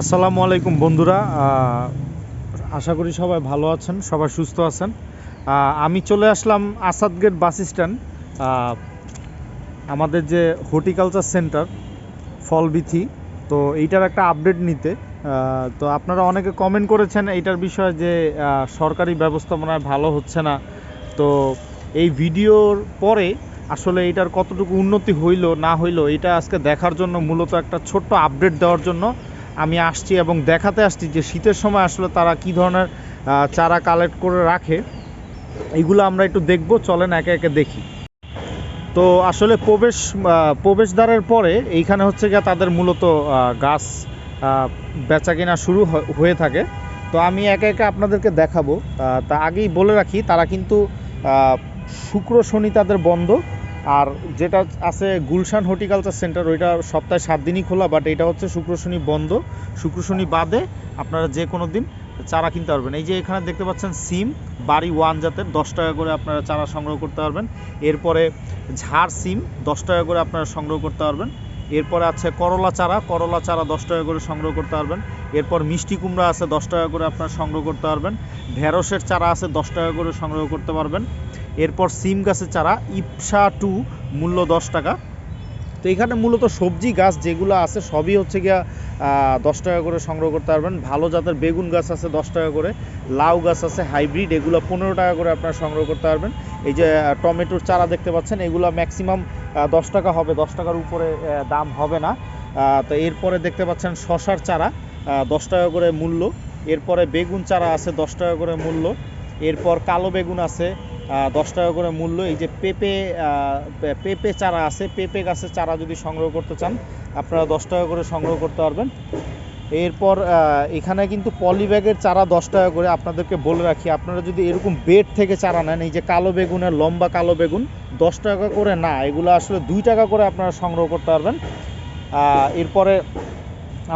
আসসালামু আলাইকুম বন্ধুরা আশা করি সবাই ভালো আছেন, সবাই সুস্থ আছেন। আমি চলে আসলাম আসাদ গেট বাস স্ট্যান্ড আমাদের যে হর্টিকালচার সেন্টার ফলবিথি তো এইটার একটা আপডেট নিতে। তো আপনারা অনেকে কমেন্ট করেছেন এইটার বিষয়ে যে সরকারি ব্যবস্থাপনায় ভালো হচ্ছে না। তো এই ভিডিওর পরে আসলে এটার কতটুকু উন্নতি হইল, না হইল, এটা আজকে দেখার জন্য মূলত একটা ছোট্ট আপডেট দেওয়ার জন্য আমি আসছি এবং দেখাতে আসছি যে শীতের সময় আসলে তারা কি ধরনের চারা কালেক্ট করে রাখে। এগুলো আমরা একটু দেখব, চলেন একে একে দেখি। তো আসলে প্রবেশ প্রবেশদ্বারের পরে এইখানে হচ্ছে গিয়ে তাদের মূলত গাছ বেচা কেনা শুরু হয়ে থাকে। তো আমি একে একে আপনাদেরকে দেখাবো। তা আগেই বলে রাখি, তারা কিন্তু শুক্র শনি তাদের বন্ধ। আর যেটা আছে গুলশান হর্টিকালচার সেন্টার, ওইটা সপ্তাহে সাত দিনই খোলা বাট এটা হচ্ছে শুক্র শনি বন্ধ। শুক্র শনি বাদে আপনারা যে কোনো দিন চারা কিনতে পারবেন। এই যে এখানে দেখতে পাচ্ছেন সিম, বাড়ি ওয়ান জাতের, দশ টাকা করে আপনারা চারা সংগ্রহ করতে পারবেন। এরপরে ঝাড় সিম, দশ টাকা করে আপনারা সংগ্রহ করতে পারবেন। এরপরে আছে করলা চারা করলা চারা দশ টাকা করে সংগ্রহ করতে পারবেন। এরপর মিষ্টি কুমড়া আছে দশ টাকা করে আপনারা সংগ্রহ করতে পারবেন। ঢেঁড়সের চারা আছে দশ টাকা করে সংগ্রহ করতে পারবেন। এরপর সিম গাছের চারা, ইপসা টু, মূল্য দশ টাকা। তো এখানে মূলত সবজি গাছ যেগুলো আছে, সবই হচ্ছে গিয়া দশ টাকা করে সংগ্রহ করতে পারবেন। ভালো জাতের বেগুন গাছ আছে দশ টাকা করে। লাউ গাছ আছে হাইব্রিড, এগুলো পনেরো টাকা করে আপনারা সংগ্রহ করতে পারবেন। এই যে টমেটোর চারা দেখতে পাচ্ছেন, এগুলো ম্যাক্সিমাম দশ টাকা হবে। দশ টাকার উপরে দাম হবে না। তো এরপরে দেখতে পাচ্ছেন শশার চারা দশ টাকা করে মূল্য। এরপরে বেগুন চারা আছে দশ টাকা করে মূল্য। এরপর কালো বেগুন আছে দশ টাকা করে মূল্য। এই যে পেঁপে পেঁপে চারা আছে, পেঁপে গাছের চারা যদি সংগ্রহ করতে চান, আপনারা দশ টাকা করে সংগ্রহ করতে পারবেন। এরপর এখানে কিন্তু পলি ব্যাগের চারা দশ টাকা করে আপনাদেরকে বলে রাখি। আপনারা যদি এরকম বেড থেকে চারা নেন, এই যে কালো বেগুনের লম্বা কালো বেগুন, দশ টাকা করে না, এগুলো আসলে দুই টাকা করে আপনারা সংগ্রহ করতে পারবেন। এরপরে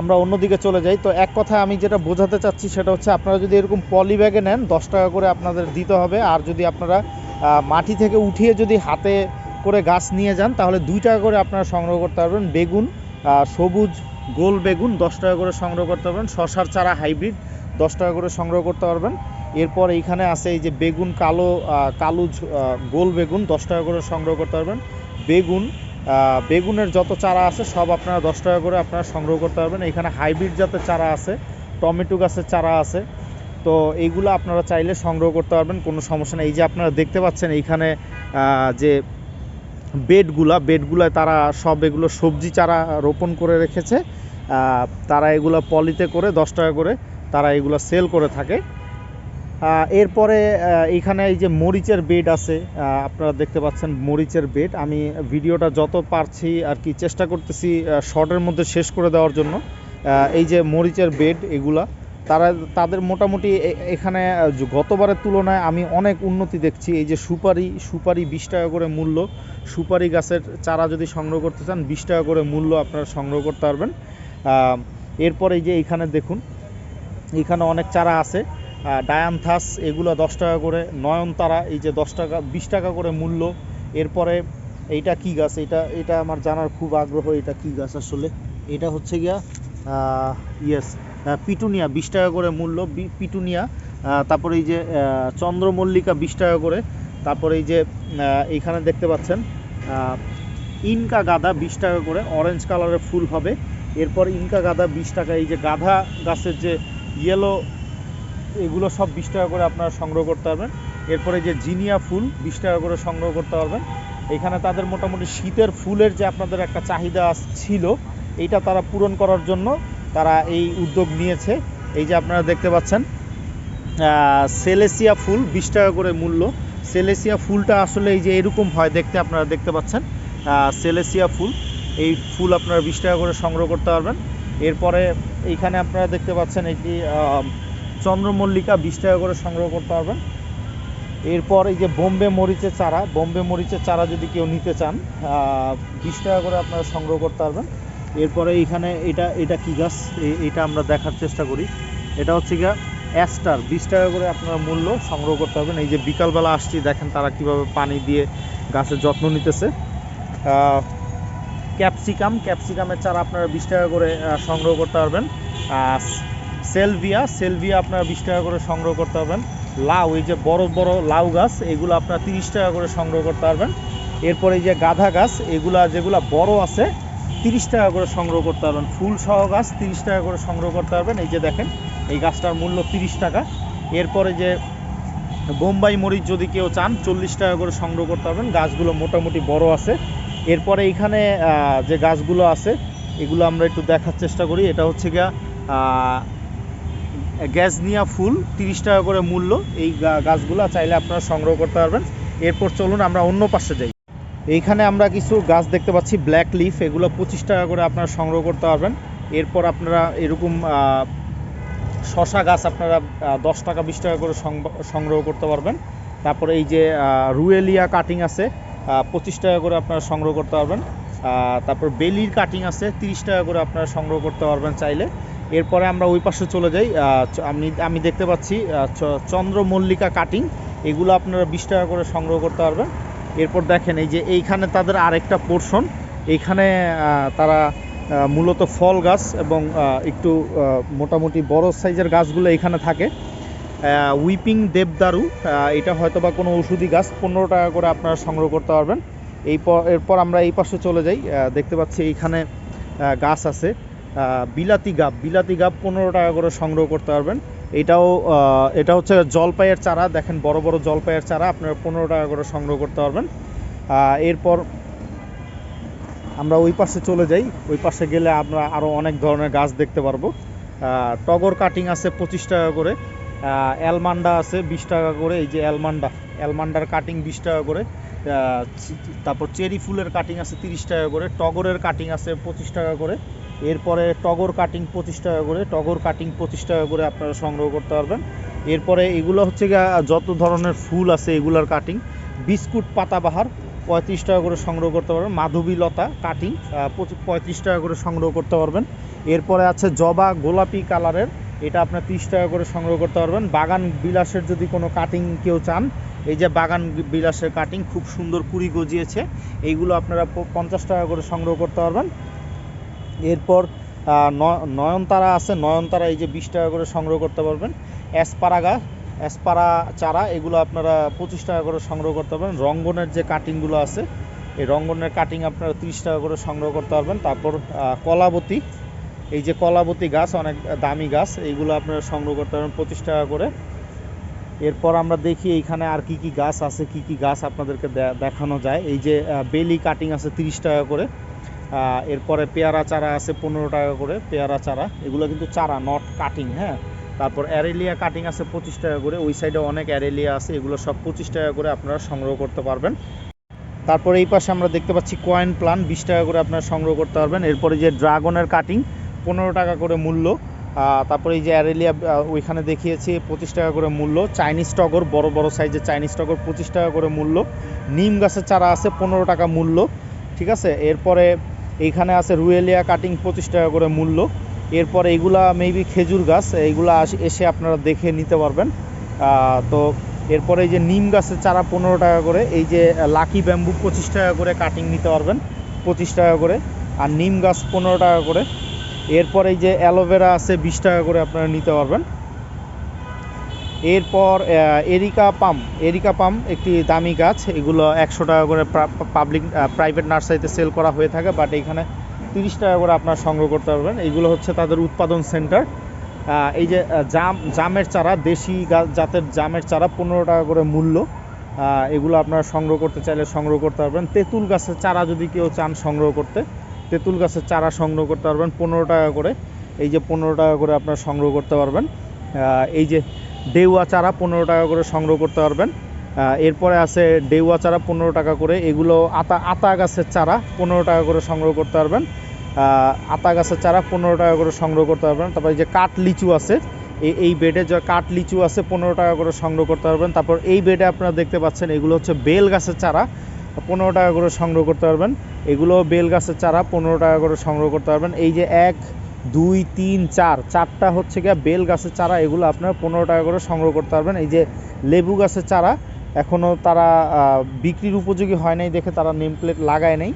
আমরা অন্যদিকে চলে যাই। তো এক কথা আমি যেটা বোঝাতে চাচ্ছি সেটা হচ্ছে আপনারা যদি এরকম পলি ব্যাগে নেন, দশ টাকা করে আপনাদের দিতে হবে। আর যদি আপনারা মাটি থেকে উঠিয়ে যদি হাতে করে গাছ নিয়ে যান, তাহলে দুই টাকা করে আপনারা সংগ্রহ করতে পারবেন বেগুন সবুজ গোল বেগুন, দশ টাকা করে সংগ্রহ করতে পারবেন। শশার চারা হাইব্রিড, দশ টাকা করে সংগ্রহ করতে পারবেন। এরপর এইখানে আছে এই যে বেগুন, কালো কালুজ গোল বেগুন, দশ টাকা করে সংগ্রহ করতে পারবেন। বেগুন বেগুনের যত চারা আছে, সব আপনারা দশ টাকা করে আপনারা সংগ্রহ করতে পারবেন। এখানে হাইব্রিড জাতের চারা আছে, টমেটো গাছের চারা আছে। তো এইগুলো আপনারা চাইলে সংগ্রহ করতে পারবেন, কোনো সমস্যা নেই। এই যে আপনারা দেখতে পাচ্ছেন, এইখানে যে বেডগুলা, বেডগুলায় তারা সব এগুলো সবজি চারা রোপণ করে রেখেছে। তারা এগুলো পলিতে করে দশ টাকা করে তারা এগুলো সেল করে থাকে। এরপরে এখানে এই যে মরিচের বেড আছে আপনারা দেখতে পাচ্ছেন মরিচের বেড আমি ভিডিওটা যত পারছি আর কি চেষ্টা করতেছি শর্টের মধ্যে শেষ করে দেওয়ার জন্য। এই যে মরিচের বেড এগুলা, তারা, তাদের মোটামুটি এখানে গতবারের তুলনায় আমি অনেক উন্নতি দেখছি। এই যে সুপারি সুপারি বিশ টাকা করে মূল্য, সুপারি গাছের চারা যদি সংগ্রহ করতে চান, বিশ টাকা করে মূল্য আপনারা সংগ্রহ করতে পারবেন। এরপর এই যে এখানে দেখুন এখানে অনেক চারা আছে। ডায়ান্থাস এগুলো দশ টাকা করে। নয়নতারা এই যে দশ টাকা, বিশ টাকা করে মূল্য। এরপরে এইটা কি গাছ? এটা এটা আমার জানার খুব আগ্রহ, এটা কি গাছ আসলে? এটা হচ্ছে গিয়া ইয়েস পিটুনিয়া, বিশ টাকা করে মূল্য পিটুনিয়া। তারপরে এই যে চন্দ্রমল্লিকা, বিশ টাকা করে। তারপরে এই যে এইখানে দেখতে পাচ্ছেন ইনকা গাদা বিশ টাকা করে অরেঞ্জ কালারের ফুল হবে। এরপর ইনকা গাদা বিশ টাকা। এই যে গাধা গাছের যে ইয়েলো এগুলো সব বিশ টাকা করে আপনারা সংগ্রহ করতে পারবেন। এরপরে যে জিনিয়া ফুল, বিশ টাকা করে সংগ্রহ করতে পারবেন। এখানে তাদের মোটামুটি শীতের ফুলের যে আপনাদের একটা চাহিদা ছিল, এইটা তারা পূরণ করার জন্য তারা এই উদ্যোগ নিয়েছে। এই যে আপনারা দেখতে পাচ্ছেন সেলেসিয়া ফুল বিশ টাকা করে মূল্য। সেলেসিয়া ফুলটা আসলে এই যে এরকম হয়, দেখতে আপনারা দেখতে পাচ্ছেন সেলেসিয়া ফুল। এই ফুল আপনারা বিশ টাকা করে সংগ্রহ করতে পারবেন। এরপরে এইখানে আপনারা দেখতে পাচ্ছেন এটি চন্দ্রমল্লিকা বিশ টাকা করে সংগ্রহ করতে পারবেন। এরপর এই যে বোম্বে মরিচের চারা, বোম্বে মরিচের চারা যদি কেউ নিতে চান বিশ টাকা করে আপনারা সংগ্রহ করতে পারবেন। এরপরে এইখানে এটা এটা কি গাছ? এটা আমরা দেখার চেষ্টা করি। এটা হচ্ছে গিয়া অ্যাস্টার, বিশ টাকা করে আপনারা মূল্য সংগ্রহ করতে পারবেন। এই যে বিকালবেলা আসছি, দেখেন তারা কীভাবে পানি দিয়ে গাছের যত্ন নিতেছে। ক্যাপসিকাম, ক্যাপসিকামের চারা আপনারা বিশ টাকা করে সংগ্রহ করতে পারবেন। সেলভিয়া সেলভিয়া আপনার বিশ টাকা করে সংগ্রহ করতে পারবেন। লাউ, এই যে বড় বড় লাউ গাছ, এগুলো আপনার তিরিশ টাকা করে সংগ্রহ করতে পারবেন। এরপর এই যে গাধা গাছ, এগুলা যেগুলা বড় আছে, তিরিশ টাকা করে সংগ্রহ করতে পারবেন। ফুল সহ গাছ, তিরিশ টাকা করে সংগ্রহ করতে পারবেন। এই যে দেখেন, এই গাছটার মূল্য তিরিশ টাকা। এরপরে যে বোম্বাই মরিচ যদি কেউ চান, চল্লিশ টাকা করে সংগ্রহ করতে পারবেন। গাছগুলো মোটামুটি বড় আছে। এরপরে এইখানে যে গাছগুলো আছে, এগুলো আমরা একটু দেখার চেষ্টা করি। এটা হচ্ছে গিয়া গ্যাসনিয়া ফুল, তিরিশ টাকা করে মূল্য এই গাছগুলো চাইলে আপনারা সংগ্রহ করতে পারবেন। এরপর চলুন আমরা অন্য পাশে যাই। এইখানে আমরা কিছু গাছ দেখতে পাচ্ছি ব্ল্যাক লিফ এগুলো পঁচিশ টাকা করে আপনারা সংগ্রহ করতে পারবেন। এরপর আপনারা এরকম শশা গাছ আপনারা দশ টাকা, বিশ টাকা করে সংগ- সংগ্রহ করতে পারবেন। তারপরে এই যে রুয়েলিয়া কাটিং আছে পঁচিশ টাকা করে আপনারা সংগ্রহ করতে পারবেন। তারপর বেলির কাটিং আছে, তিরিশ টাকা করে আপনারা সংগ্রহ করতে পারবেন চাইলে। এরপরে আমরা ওই পাশে চলে যাই আমি আমি দেখতে পাচ্ছি চন্দ্রমল্লিকা কাটিং। এগুলো আপনারা বিশ টাকা করে সংগ্রহ করতে পারবেন। এরপর দেখেন, এই যে এইখানে তাদের আরেকটা পোর্শন এইখানে তারা মূলত ফল গাছ এবং একটু মোটামুটি বড় সাইজের গাছগুলো এখানে থাকে। উইপিং দেবদারু এটা হয়তো বা কোনো ওষুধি গাছ, পনেরো টাকা করে আপনারা সংগ্রহ করতে পারবেন। এই এরপর আমরা এই পাশে চলে যাই দেখতে পাচ্ছি এইখানে গাছ আছে। বিলাতি গাব বিলাতি গাব পনেরো টাকা করে সংগ্রহ করতে পারবেন। এটাও এটা হচ্ছে জলপাইয়ের চারা, দেখেন বড় বড় জলপাইয়ের চারা, আপনারা পনেরো টাকা করে সংগ্রহ করতে পারবেন। এরপর আমরা ওই পাশে চলে যাই। ওই পাশে গেলে আমরা আরও অনেক ধরনের গাছ দেখতে পারব। টগর কাটিং আছে পঁচিশ টাকা করে। অ্যালমান্ডা আছে বিশ টাকা করে, এই যে অ্যালমান্ডা। অ্যালমান্ডার কাটিং বিশ টাকা করে। তারপর চেরি ফুলের কাটিং আছে তিরিশ টাকা করে। টগরের কাটিং আছে পঁচিশ টাকা করে। এরপরে টগর কাটিং পঁচিশ টাকা করে টগর কাটিং পঁচিশ টাকা করে আপনারা সংগ্রহ করতে পারবেন। এরপরে এগুলো হচ্ছে যত ধরনের ফুল আছে এগুলার কাটিং, বিস্কুট পাতাবাহার পঁয়ত্রিশ টাকা করে সংগ্রহ করতে পারবেন, মাধবী লতা কাটিং পঁয়ত্রিশ টাকা করে সংগ্রহ করতে পারবেন। এরপরে আছে জবা গোলাপি কালারের, এটা আপনার তিরিশ টাকা করে সংগ্রহ করতে পারবেন। বাগান বিলাসের যদি কোনো কাটিং কেউ চান, এই যে বাগান বিলাসের কাটিং খুব সুন্দর কুড়ি গজিয়েছে, এইগুলো আপনারা পঞ্চাশ টাকা করে সংগ্রহ করতে পারবেন। এরপর নয়নতারা আছে, নয়নতারা এই যে বিশ টাকা করে সংগ্রহ করতে পারবেন। অ্যাসপারাগা অ্যাসপারা চারা, এগুলো আপনারা পঁচিশ টাকা করে সংগ্রহ করতে পারবেন। রঙ্গনের যে কাটিংগুলো আছে, এই রঙ্গনের কাটিং আপনারা তিরিশ টাকা করে সংগ্রহ করতে পারবেন। তারপর কলাবতী, এই যে কলাবতী গাছ, অনেক দামি গাছ, এইগুলো আপনারা সংগ্রহ করতে পারবেন পঁচিশ টাকা করে। এরপর আমরা দেখি এইখানে আর কি কি গাছ আছে, কি কি গাছ আপনাদেরকে দেখানো যায়। এই যে বেলি কাটিং আছে তিরিশ টাকা করে। এরপরে পেয়ারা চারা আছে পনেরো টাকা করে, পেয়ারা চারা। এগুলো কিন্তু চারা নট কাটিং হ্যাঁ? তারপর অ্যারেলিয়া কাটিং আছে পঁচিশ টাকা করে, ওই সাইডে অনেক অ্যারেলিয়া আছে, এগুলো সব পঁচিশ টাকা করে আপনারা সংগ্রহ করতে পারবেন। তারপর এই পাশে আমরা দেখতে পাচ্ছি কয়েন প্লান বিশ টাকা করে আপনারা সংগ্রহ করতে পারবেন। এরপরে যে ড্রাগনের কাটিং পনেরো টাকা করে মূল্য। তারপরে এই যে অ্যারেলিয়া ওইখানে দেখিয়েছি পঁচিশ টাকা করে মূল্য। চাইনিজ টগর বড় বড় সাইজের চাইনিজ টগর পঁচিশ টাকা করে মূল্য। নিম গাছের চারা আছে পনেরো টাকা মূল্য, ঠিক আছে? এরপরে এইখানে আছে রুয়েলিয়া কাটিং পঁচিশ টাকা করে মূল্য। এরপর এইগুলা মেবি খেজুর গাছ এইগুলা এসে আপনারা দেখে নিতে পারবেন। তো এরপরে এই যে নিম গাছের চারা পনেরো টাকা করে, এই যে লাকি ব্যাম্বু পঁচিশ টাকা করে কাটিং নিতে পারবেন, পঁচিশ টাকা করে। আর নিম গাছ পনেরো টাকা করে। এরপর এই যে অ্যালোভেরা আছে বিশ টাকা করে আপনারা নিতে পারবেন। এরপর এরিকা পাম এরিকা পাম একটি দামি গাছ। এগুলো একশো টাকা করে পাবলিক প্রাইভেট নার্সারিতে সেল করা হয়ে থাকে বাট এখানে তিরিশ টাকা করে আপনার সংগ্রহ করতে পারবেন। এগুলো হচ্ছে তাদের উৎপাদন সেন্টার এই যে জাম, জামের চারা, দেশি গা- জাতের জামের চারা, পনেরো টাকা করে মূল্য। এগুলো আপনারা সংগ্রহ করতে চাইলে সংগ্রহ করতে পারবেন। তেঁতুল গাছের চারা যদি কেউ চান সংগ্রহ করতে, তেঁতুল গাছের চারা সংগ্রহ করতে পারবেন, পনেরো টাকা করে। এই যে, পনেরো টাকা করে আপনারা সংগ্রহ করতে পারবেন। এই যে ডেউয়া চারা পনেরো টাকা করে সংগ্রহ করতে পারবেন। এরপরে আছে ডেউয়া চারা পনেরো টাকা করে, এগুলো আতা আতা গাছের চারা পনেরো টাকা করে সংগ্রহ করতে পারবেন। আতা গাছের চারা পনেরো টাকা করে সংগ্রহ করতে পারবেন। তারপর যে কাঠ লিচু আছে এই এই বেডে যে কাঠ লিচু আছে পনেরো টাকা করে সংগ্রহ করতে পারবেন। তারপর এই বেডে আপনারা দেখতে পাচ্ছেন, এগুলো হচ্ছে বেল গাছের চারা পনেরো টাকা করে সংগ্রহ করতে পারবেন। এগুলো বেল গাছের চারা পনেরো টাকা করে সংগ্রহ করতে পারবেন। এই যে এক দুই, তিন, চার, চারটা হচ্ছে গিয়ে বেল গাছের চারা, এগুলো আপনারা পনেরো টাকা করে সংগ্রহ করতে পারবেন। এই যে লেবু গাছের চারা এখনও তারা বিক্রির উপযোগী হয় নাই দেখে তারা নেম প্লেট লাগায় নাই।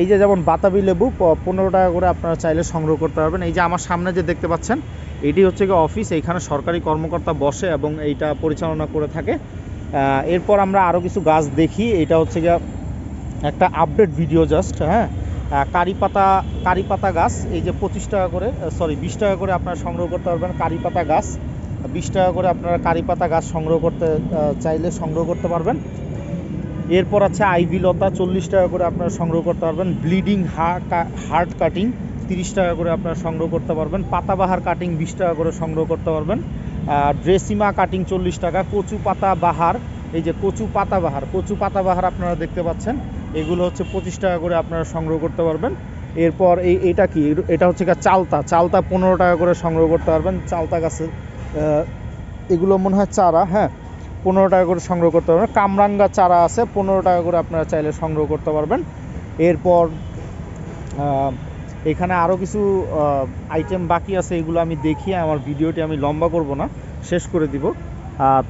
এই যে যেমন বাতাবি লেবু পনেরো টাকা করে আপনারা চাইলে সংগ্রহ করতে পারবেন। এই যে আমার সামনে যে দেখতে পাচ্ছেন, এটি হচ্ছে গিয়ে অফিস, এইখানে সরকারি কর্মকর্তা বসে এবং এইটা পরিচালনা করে থাকে। এরপর আমরা আরও কিছু গাছ দেখি এটা হচ্ছে গিয়ে একটা আপডেট ভিডিও জাস্ট হ্যাঁ? কারি পাতা কারি পাতা গাছ, এই যে পঁচিশ টাকা করে সরি বিশ টাকা করে আপনারা সংগ্রহ করতে পারবেন কারি পাতা গাছ। বিশ টাকা করে আপনারা কারি পাতা গাছ সংগ্রহ করতে চাইলে সংগ্রহ করতে পারবেন। এরপর আছে আইভি লতা, চল্লিশ টাকা করে আপনারা সংগ্রহ করতে পারবেন। ব্লিডিং হার্ট কাটিং, তিরিশ টাকা করে আপনারা সংগ্রহ করতে পারবেন। পাতাবাহার কাটিং, বিশ টাকা করে সংগ্রহ করতে পারবেন। ড্রেসিমা কাটিং, চল্লিশ টাকা। কচু পাতা বাহার এই যে কচু পাতা বাহার কচু পাতা বাহার আপনারা দেখতে পাচ্ছেন। এগুলো হচ্ছে পঁচিশ টাকা করে আপনারা সংগ্রহ করতে পারবেন। এরপর এই এটা কি? এটা হচ্ছে চালতা। চালতা পনেরো টাকা করে সংগ্রহ করতে পারবেন। চালতা গাছের এগুলো মনে হয় চারা হ্যাঁ? পনেরো টাকা করে সংগ্রহ করতে পারবেন। কামরাঙ্গা চারা আছে, পনেরো টাকা করে আপনারা চাইলে সংগ্রহ করতে পারবেন। এরপর এখানে আরও কিছু আইটেম বাকি আছে, এগুলো আমি দেখিয়ে আমার ভিডিওটি আমি লম্বা করব না, শেষ করে দিব।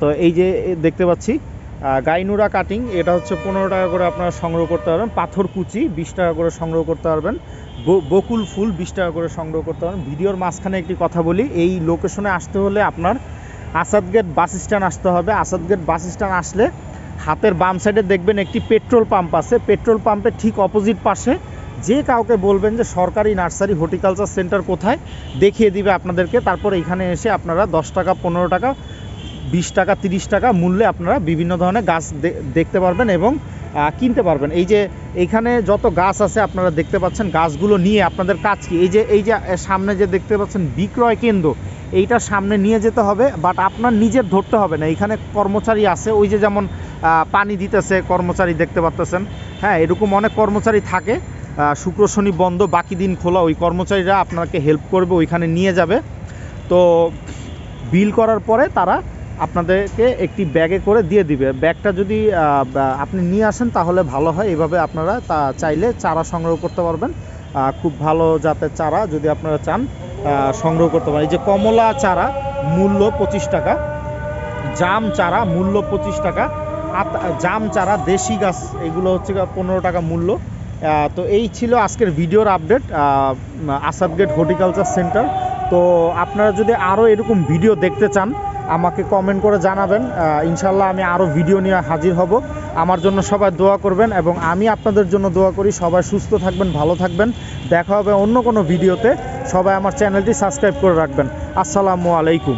তো এই যে দেখতে পাচ্ছি গাইনুরা কাটিং এটা হচ্ছে পনেরো টাকা করে আপনারা সংগ্রহ করতে পারবেন। পাথর কুচি, বিশ টাকা করে সংগ্রহ করতে পারবেন। বকুল ফুল, বিশ টাকা করে সংগ্রহ করতে পারবেন। ভিডিওর মাঝখানে একটি কথা বলি, এই লোকেশনে আসতে হলে আপনার আসাদ গেট বাস স্ট্যান্ড আসতে হবে। আসাদ গেট বাস স্ট্যান্ড আসলে হাতের বাম সাইডে দেখবেন একটি পেট্রোল পাম্প আছে। পেট্রোল পাম্পের ঠিক অপোজিট পাশে যে কাউকে বলবেন যে সরকারি নার্সারি হর্টিকালচার সেন্টার কোথায়, দেখিয়ে দিবে আপনাদেরকে। তারপর এখানে এসে আপনারা দশ টাকা, পনেরো টাকা বিশ টাকা, তিরিশ টাকা মূল্যে আপনারা বিভিন্ন ধরনের গাছ দেখতে পারবেন এবং কিনতে পারবেন। এই যে এইখানে যত গাছ আছে আপনারা দেখতে পাচ্ছেন, গাছগুলো নিয়ে আপনাদের কাজ কি? এই যে এই যে সামনে যে দেখতে পাচ্ছেন বিক্রয় কেন্দ্র এইটা সামনে নিয়ে যেতে হবে বাট আপনার নিজের ধরতে হবে না। এখানে কর্মচারী আছে, ওই যে যেমন পানি দিতেছে, কর্মচারী দেখতে পাচ্তেছেন হ্যাঁ এরকম অনেক কর্মচারী থাকে। শুক্র, শনি, বন্ধ, বাকি দিন খোলা, ওই কর্মচারীরা আপনাকে হেল্প করবে, ওইখানে নিয়ে যাবে। তো, বিল করার পরে তারা আপনাদেরকে একটি ব্যাগে করে দিয়ে দিবে। ব্যাগটা যদি আপনি নিয়ে আসেন তাহলে ভালো হয়। এভাবে আপনারা তা চাইলে চারা সংগ্রহ করতে পারবেন। খুব ভালো জাতের চারা যদি আপনারা চান সংগ্রহ করতে পারেন। এই যে কমলা চারা, মূল্য পঁচিশ টাকা। জাম চারা, মূল্য পঁচিশ টাকা। জাম চারা, দেশি গাছ, এগুলো হচ্ছে পনেরো টাকা মূল্য। তো এই ছিল আজকের ভিডিওর update. Asad gate horticulture centre. তো আপনারা যদি আরও এরকম ভিডিও দেখতে চান, আমাকে কমেন্ট করে জানাবেন। ইনশাল্লাহ আমি আরও ভিডিও নিয়ে হাজির হব। আমার জন্য সবাই দোয়া করবেন এবং আমি আপনাদের জন্য দোয়া করি। সবাই সুস্থ থাকবেন, ভালো থাকবেন। দেখা হবে অন্য কোনো ভিডিওতে সবাই আমার চ্যানেলটি সাবস্ক্রাইব করে রাখবেন। আসসালামু আলাইকুম।